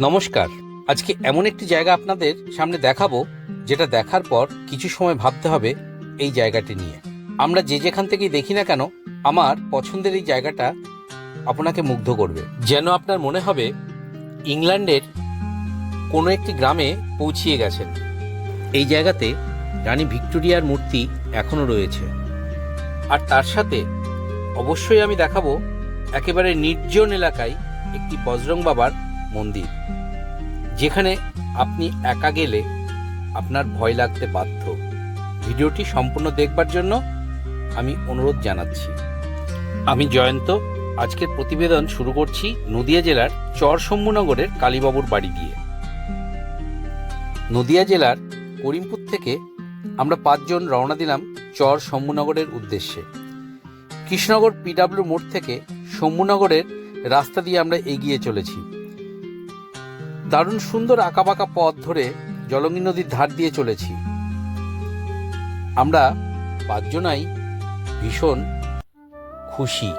নমস্কার। আজকে এমন একটি জায়গা আপনাদের সামনে দেখাবো, যেটা দেখার পর কিছু সময় ভাবতে হবে এই জায়গাটি নিয়ে। আমরা যে যেখান থেকেই দেখি না কেন, আমার পছন্দের এই জায়গাটা আপনাকে মুগ্ধ করবে। যেন আপনার মনে হবে, ইংল্যান্ডের কোনো একটি গ্রামে পৌঁছিয়ে গেছেন। এই জায়গাতে রানী ভিক্টোরিয়ার মূর্তি এখনও রয়েছে। আর তার সাথে অবশ্যই আমি দেখাবো, একেবারে নির্জন এলাকায় একটি বজরং বাবার মন্দির, যেখানে আপনি একা গেলে আপনার ভয় লাগতে বাধ্য। ভিডিওটি সম্পূর্ণ দেখবার জন্য আমি অনুরোধ জানাচ্ছি। আমি জয়ন্ত আজকের প্রতিবেদন শুরু করছি নদিয়া জেলার চর শম্ভুনগরের কালীবাবুর বাড়ি দিয়ে নদিয়া জেলার করিমপুর থেকে আমরা পাঁচজন রওনা দিলাম চর শম্ভুনগরের উদ্দেশ্যে। কৃষ্ণনগর পিডাব্লিউ মোড় থেকে শম্ভুনগরের রাস্তা দিয়ে আমরা এগিয়ে চলেছি। দারুণ সুন্দর আঁকাবাঁকা পথ ধরে জলঙ্গি নদীর ধার দিয়ে চলেছি। আমরা পাঁচজনাই ভীষণ খুশি।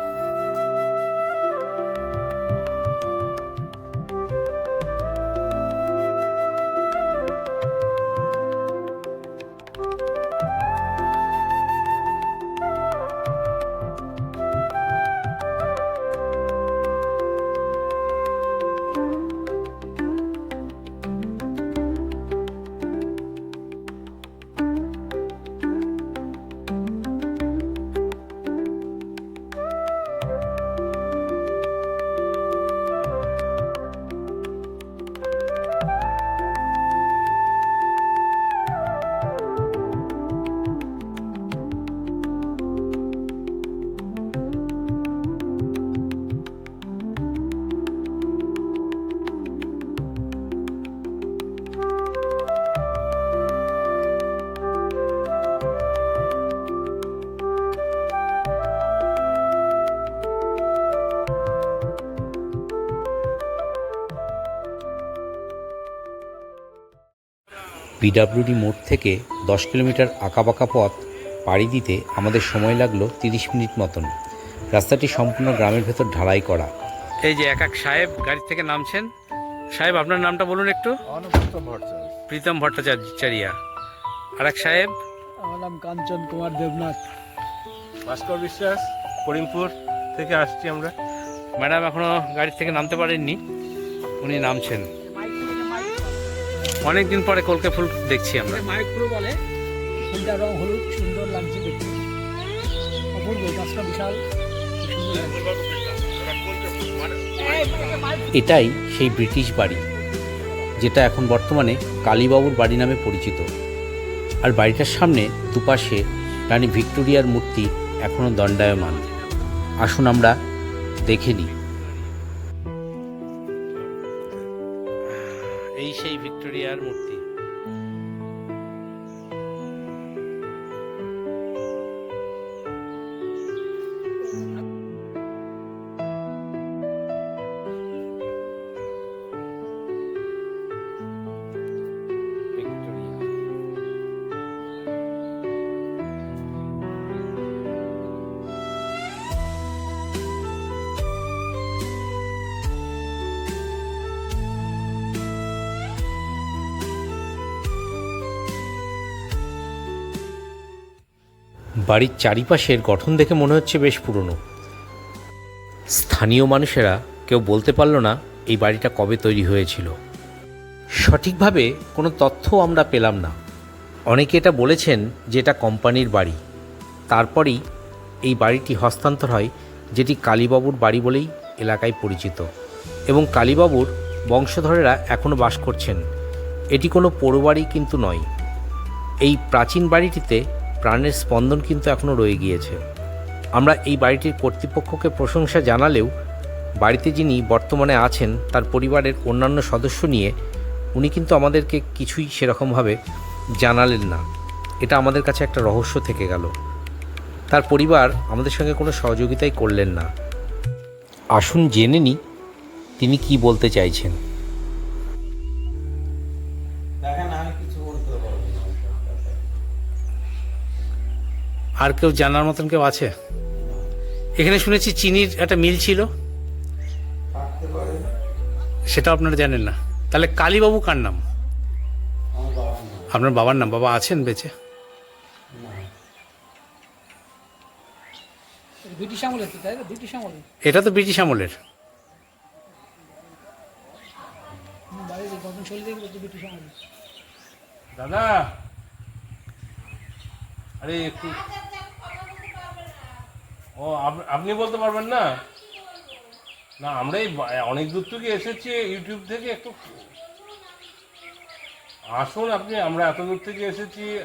পিডাব্লিউডি মোড় থেকে দশ কিলোমিটার আঁকাবাঁকা পথ পাড়ি দিতে আমাদের সময় লাগল তিরিশ মিনিট মতন। রাস্তাটি সম্পূর্ণ গ্রামের ভেতর ঢালাই করা। এই যে এক এক সাহেব গাড়ি থেকে নামছেন। সাহেব আপনার নামটা বলুন একটু। অনন্ত ভট্টাচার্য। প্রীতম ভট্টাচার্যিয়া আর এক সাহেব। আমার নাম কাঞ্চন কুমার দেবনাথ। ভাস্কর বিশ্বাস করিমপুর থেকে আসছি আমরা। ম্যাডাম এখনও গাড়ি থেকে নামতে পারেননি। উনি নামছেন। অনেক দিন পরে কলকে ফুল দেখছি আমরা। মাইক্রো বলে ফুলটা রং হলুদ সুন্দর লাগছে দেখতে। অপূর্ব গাছটা বিশাল এটাই সেই ব্রিটিশ বাড়ি যেটা এখন বর্তমানে কালীবাবুর বাড়ি নামে পরিচিত। আর বাড়িটার সামনে দুপাশে রানী ভিক্টোরিয়ার মূর্তি এখনও দণ্ডায়মান। আসুন আমরা দেখে নিই। ভিক্টোরিয়ার মূর্তি। বাড়ির চারিপাশের গঠন দেখে মনে হচ্ছে বেশ পুরনো। স্থানীয় মানুষেরা কেউ বলতে পারল না এই বাড়িটা কবে তৈরি হয়েছিল। সঠিকভাবে কোনো তথ্য আমরা পেলাম না। অনেকে এটা বলেছেন যে এটা কোম্পানির বাড়ি। তারপরেই এই বাড়িটি হস্তান্তর হয়, যেটি কালীবাবুর বাড়ি বলেই এলাকায় পরিচিত। এবং কালীবাবুর বংশধরেরা এখনও বাস করছেন। এটি কোনো পোড়ো কিন্তু নয়। এই প্রাচীন বাড়িটিতে প্রাণের স্পন্দন কিন্তু এখনও রয়ে গিয়েছে। আমরা এই বাড়িটির কর্তৃপক্ষকে প্রশংসা জানালেও বাড়িতে যিনি বর্তমানে আছেন, তার পরিবারের অন্যান্য সদস্য নিয়ে উনি কিন্তু আমাদেরকে কিছুই সেরকমভাবে জানালেন না। এটা আমাদের কাছে একটা রহস্য থেকে গেল। তার পরিবার আমাদের সঙ্গে কোনো সহযোগিতাই করলেন না। আসুন জেনে নিই তিনি কি বলতে চাইছেন। আর কেউ জানার মতন কেউ আছে? এখানে শুনেছি চিনির একটা মিল ছিল। সেটা আপনারা জানেন না। তাহলে কালীবাবু কার নাম? আপনার বাবার নাম? বাবা আছেন বেঁচে? এটা তো ব্রিটিশ আমলের। দাদা! আরে একটু ও, আপ- আপনি বলতে পারবেন না? না আমরা এই অনেক দূর থেকে এসেছি ইউটিউব থেকে একটু। আসুন আপনি, আমরা এত দূর থেকে এসেছি।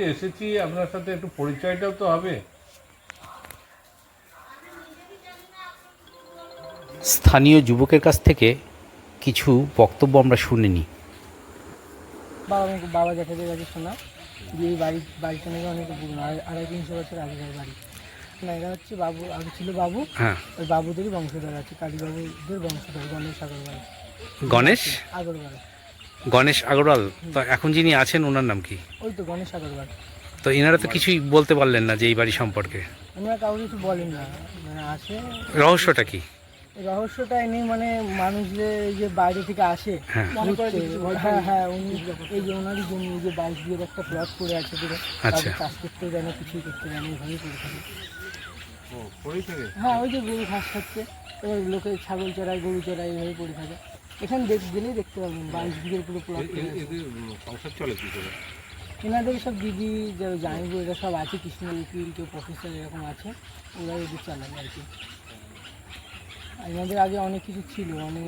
এসেছি, আপনার সাথে একটু পরিচয়টাও তো হবে। স্থানীয় যুবকের কাছ থেকে কিছু বক্তব্য আমরা শুনিনি। বাবা বাবা জ্যাঠাদের কাছে শোনা যে এই বাড়ি বাড়িটা নাকি অনেক পুরনো আড়াই তিনশো বছর আগেকার বাড়ি। না এরা হচ্ছে বাবু আগে ছিল বাবু হ্যাঁ। ওই বাবুদেরই বংশধর আছে কালীবাবুদের বংশধর গণেশ আগরওয়াল। গণেশ? আগরওয়াল। গণেশ আগরওয়াল? তো এখন যিনি আছেন ওনার নাম কি? ওই তো গণেশ আগরওয়াল। তো এনারা তো কিছুই বলতে পারলেন না যে এই বাড়ি সম্পর্কে। আমরা কাউকে কিছু বলেন না মানে আসে রহস্যটা কি? রহস্যটা নেই মানে মানুষ যে এই যে বাইরে থেকে আসে হ্যাঁ। হ্যাঁ হ্যাঁ উনি এই যে ওনারই জমি যে বাইশ বিয়ের একটা প্লট করে আছে পুরো। আচ্ছা। চাষ করতে জানে না কিছুই করতে জানে এইভাবেই করে থাকে। ও পড়ে থেকে? হ্যাঁ ওই যে গরু ঘাস খাচ্ছে এবার লোকে ছাগল চড়ায় গরু চড়ায় এইভাবে পড়ে থাকে। এখানে দেখ গেলেই দেখতে পাবেন বাইশ বিঘের পুরো প্লট সংসার চলে কি করে? এনাদের সব দিদি যে জানিব এরা সব আছে কৃষ্ণ উকিল কেউ প্রফেসর এরকম আছে ওরা এদের চালায় আর কি। আর এনাদের আগে অনেক কিছু ছিল অনেক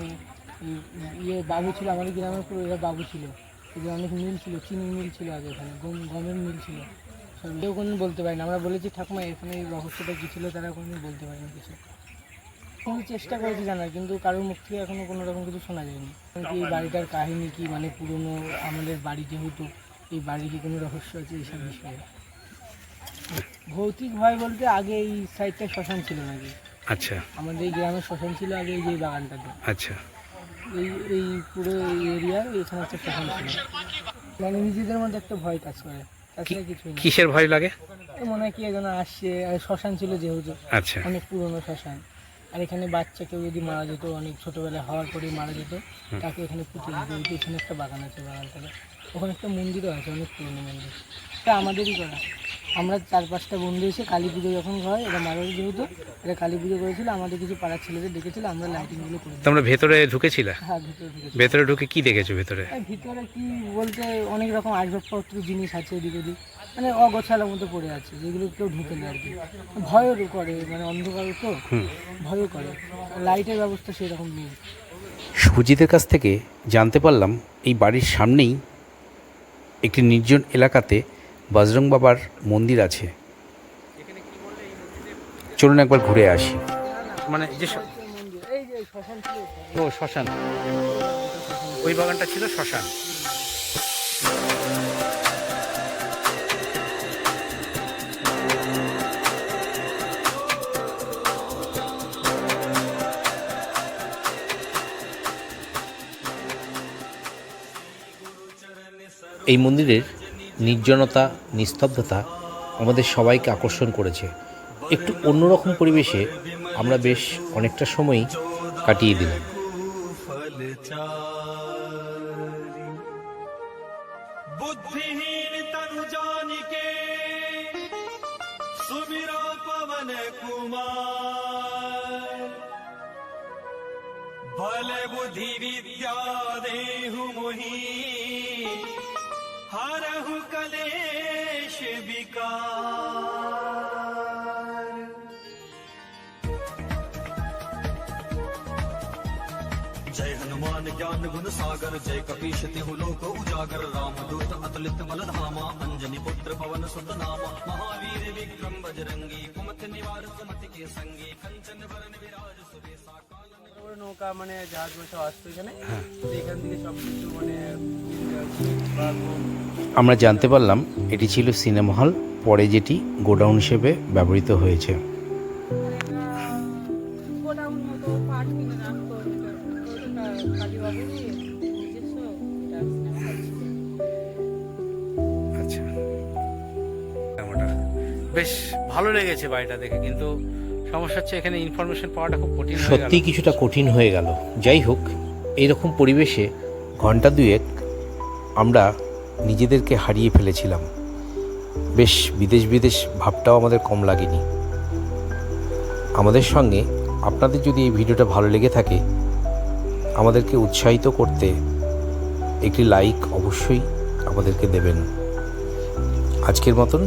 ইয়ে বাবু ছিল আমাদের গ্রামের পুরো এরা বাবু ছিল। এদের অনেক মিল ছিল, চিনি মিল ছিল আগে এখানে, গম, গমের মিল ছিল। সব কেউ কোনো বলতে পারি না আমরা বলেছি, ঠাকুমা, এখানে এই রহস্যটা কী ছিল? তারা কোনো বলতে পারেনি কিছু। খুবই চেষ্টা করেছি জানার, কিন্তু কারোর মুখ থেকে এখনও কোনো রকম কিছু শোনা যায়নি। কি এই বাড়িটার কাহিনী কি? মানে পুরনো আমাদের বাড়ি যেহেতু, এই বাড়ির কি কোনো রহস্য আছে এইসব বিষয়ে? ভৌতিক ভয় বলতে আগে এই সাইডটা শ্মশান ছিল নাকি? আচ্ছা। আমাদের গ্রামের শ্মশান ছিল আগে এই যে বাগানটাতে। আচ্ছা। এই এই পুরো এরিয়া এখানে একটা শ্মশান ছিল। মানে নিজেদের মধ্যে একটা ভয় কাজ করে। তাছাড়া কিছুই না। কিসের ভয় লাগে? মনে হয় কি যেন আসছে। আর শ্মশান ছিল যেহেতু। আচ্ছা। অনেক পুরনো শ্মশান। আর এখানে বাচ্চা কেউ যদি মারা যেত অনেক ছোটোবেলায় হওয়ার পরেই মারা যেত তাকে এখানে পুঁতে দিত। ওই যে এখানে একটা বাগান আছে বাগানটাতে। ওখানে একটা মন্দিরও আছে অনেক পুরনো মন্দির। এটা আমাদেরই করা। আমরা চার পাঁচটা বন্ধু এসে কালী পুজো যখন হয় এটা মারা যেহেতু এটা কালী পুজো করেছিল আমাদের কিছু পাড়ার ছেলেদের ডেকেছিল আমরা লাইটিংগুলো করে তোমরা ভেতরে ঢুকেছিলে? হ্যাঁ ভেতরে ঢুকেছি। ভেতরে ঢুকে কি দেখেছ ভেতরে? আর ভিতরে কি বলতে অনেক রকম আসবাবপত্র জিনিস আছে এদিক ওদিক মানে অগোছালোর মতো পড়ে আছে যেগুলো কেউ ঢুকে না আর কি। ভয়ও করে মানে অন্ধকার তো ভয়ও করে। লাইটের ব্যবস্থা সেরকম নেই। সুজিতের কাছ থেকে জানতে পারলাম এই বাড়ির সামনেই একটি নির্জন এলাকাতে বজরং বাবার মন্দির আছে। চলুন একবার ঘুরে আসি। মানে যে ও শ্মশান। ওই বাগানটা ছিল শ্মশান। এই মন্দিরের নির্জনতা নিস্তব্ধতা আমাদের সবাইকে আকর্ষণ করেছে একটু অন্যরকম পরিবেশে আমরা বেশ অনেকটা সময়ই কাটিয়ে দিলাম बुद्धिहीन तनु जानिके सुमिरो पवन कुमार बल बुद्धि विद्या देहु मोहि हरहु कलेश विकार। जय हनुमान ज्ञान गुण सागर, जय कपीश तिहु लोक उजागर। राम दूत अतुलित बल धामा, अंजनी पुत्र पवन सुत नामा महावीर विक्रम बजरंगी, कुमत निवार सुमति के संगी। कंचन वरण विराज सुबेसा নৌকা মানে জাহাজ বসে আসতো এখানে। এখান থেকে সব কিছু মানে আমরা জানতে পারলাম এটি ছিল সিনেমা হল পরে যেটি গোডাউন হিসেবে ব্যবহৃত হয়েছে। আচ্ছা। বেশ ভালো লেগেছে বাড়িটা দেখে কিন্তু সমস্যা হচ্ছে এখানে ইনফরমেশন পাওয়াটা খুব কঠিন সত্যি কিছুটা কঠিন হয়ে গেল। যাই হোক এইরকম পরিবেশে ঘণ্টা দুয়েক আমরা নিজেদেরকে হারিয়ে ফেলেছিলাম। বেশ বিদেশ বিদেশ ভাবটাও আমাদের কম লাগেনি। আমাদের সঙ্গে আপনাদের যদি এই ভিডিওটা ভালো লেগে থাকে আমাদেরকে উৎসাহিত করতে একটি লাইক অবশ্যই আমাদেরকে দেবেন। আজকের মতন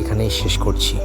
এখানেই শেষ করছি।